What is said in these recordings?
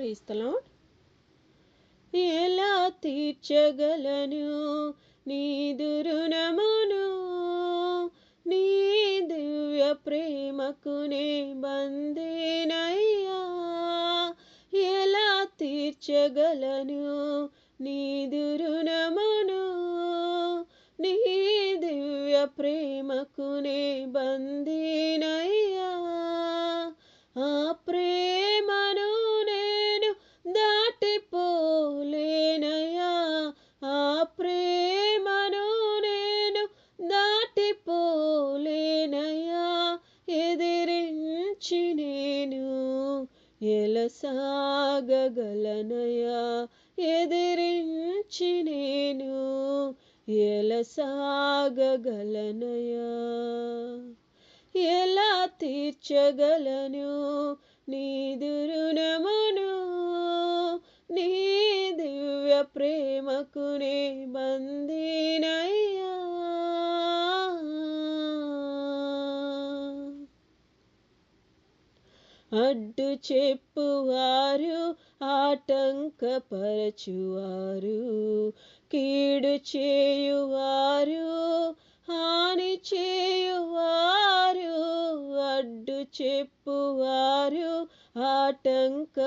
క్రైస్తలం. ఎలా తీర్చగలను నీ దురుణమును? నీ దివ్య ప్రేమకునే బందేనయ్యా ఎలా తీర్చగలను నీ దురుణమును? నీ దివ్య ప్రేమకునే బందేనయ్యా ఎలసాగగలనయా? ఎదిరించి నేను ఎలసాగగలనయా? ఎలా తీర్చగలను నీ దురుణమును? నీ దివ్య ప్రేమకునే బందీనయ్యా అడ్డు చెప్పువారు ఆటంకపరచువారు. కీడు చేయువారు హాని చేయువారు. అడ్డు చెప్పువారు ఆటంకపరచువారు.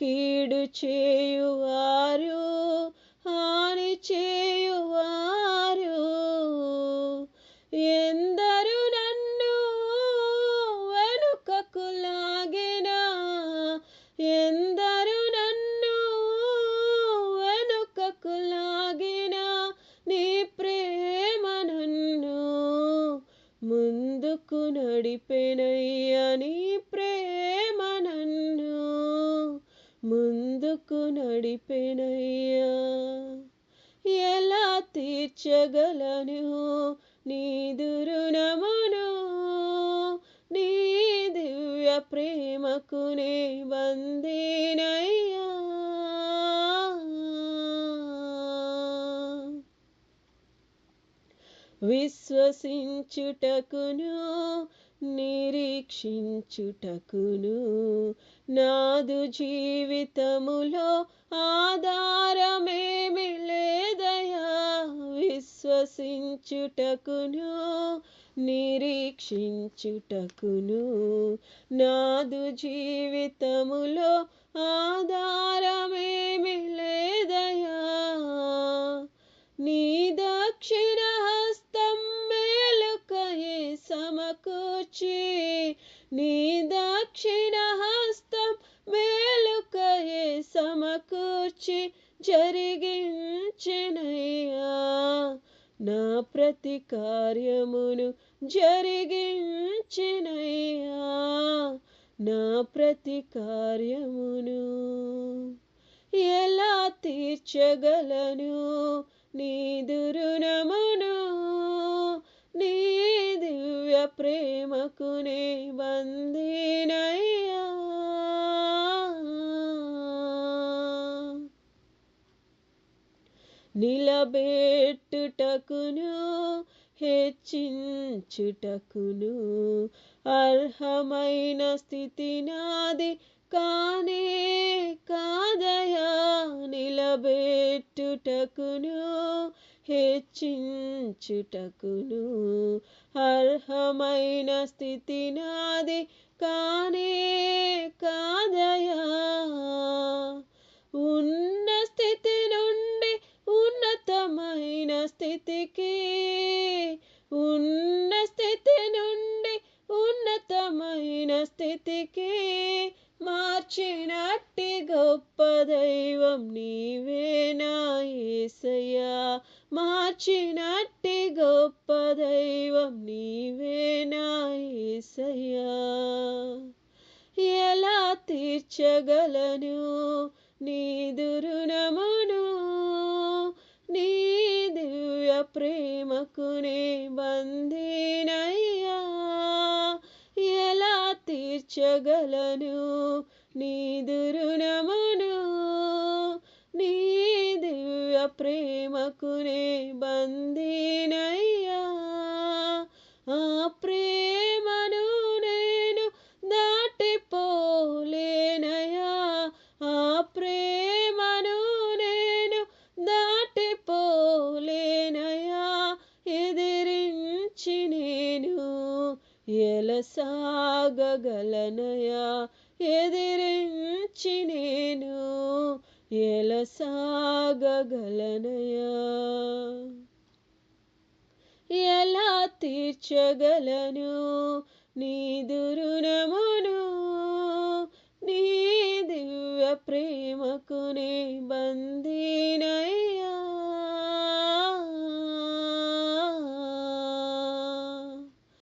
కీడు చేయువారు ముందుకు నడిపెనయ్యా నీ ప్రేమ నన్ను. ముందుకు నడిపెనయ్యా. ఎలా తీర్చగలను నీ దురుణమును? నీ దివ్య ప్రేమకునే బందీనయ్యా విశ్వసించుటకును నిరీక్షించుటకును. నాదు జీవితములో ఆధారమేమి లేదయా? విశ్వసించుటకును నిరీక్షించుటకును. నాదు జీవితములో ఆధారమేమి లేదయా? సమకూర్చి జరిగించినయ్యా. నా ప్రతి కార్యమును జరిగించినయ్యా. నా ప్రతి కార్యమును ఎలా తీర్చగలను? నీ దురుణమును నీ దివ్య ప్రేమకునే నే నిలబెట్టుటకును హెచ్చించుటకును. అర్హమైన స్థితి నాది కానే కాదయా నిలబెట్టుటకును హెచ్చించుటకును. అర్హమైన స్థితి నాది కానే కాదయా ఉన్న స్థితి స్థితికి ఉన్న స్థితి నుండి ఉన్నతమైన స్థితికి మార్చినట్టి గొప్ప దైవం నీవేనా ఏసయ్యా. మార్చినట్టి గొప్ప దైవం నీవేనా ఏసయ్యా. ఎలా తీర్చగల ప్రేమకునే ప్రేమకు బందీనయ్యా ఎలా తీర్చగలను నీదురుణమును నీ దివ్య ప్రేమకునే బందీనయ్యా ఎలసాగగలనయా? ఎదిరించి నేను ఎలసాగగలనయా? ఎలా తీర్చగలను? నీ దురుణమును నీ దివ్య ప్రేమకు నే బంధ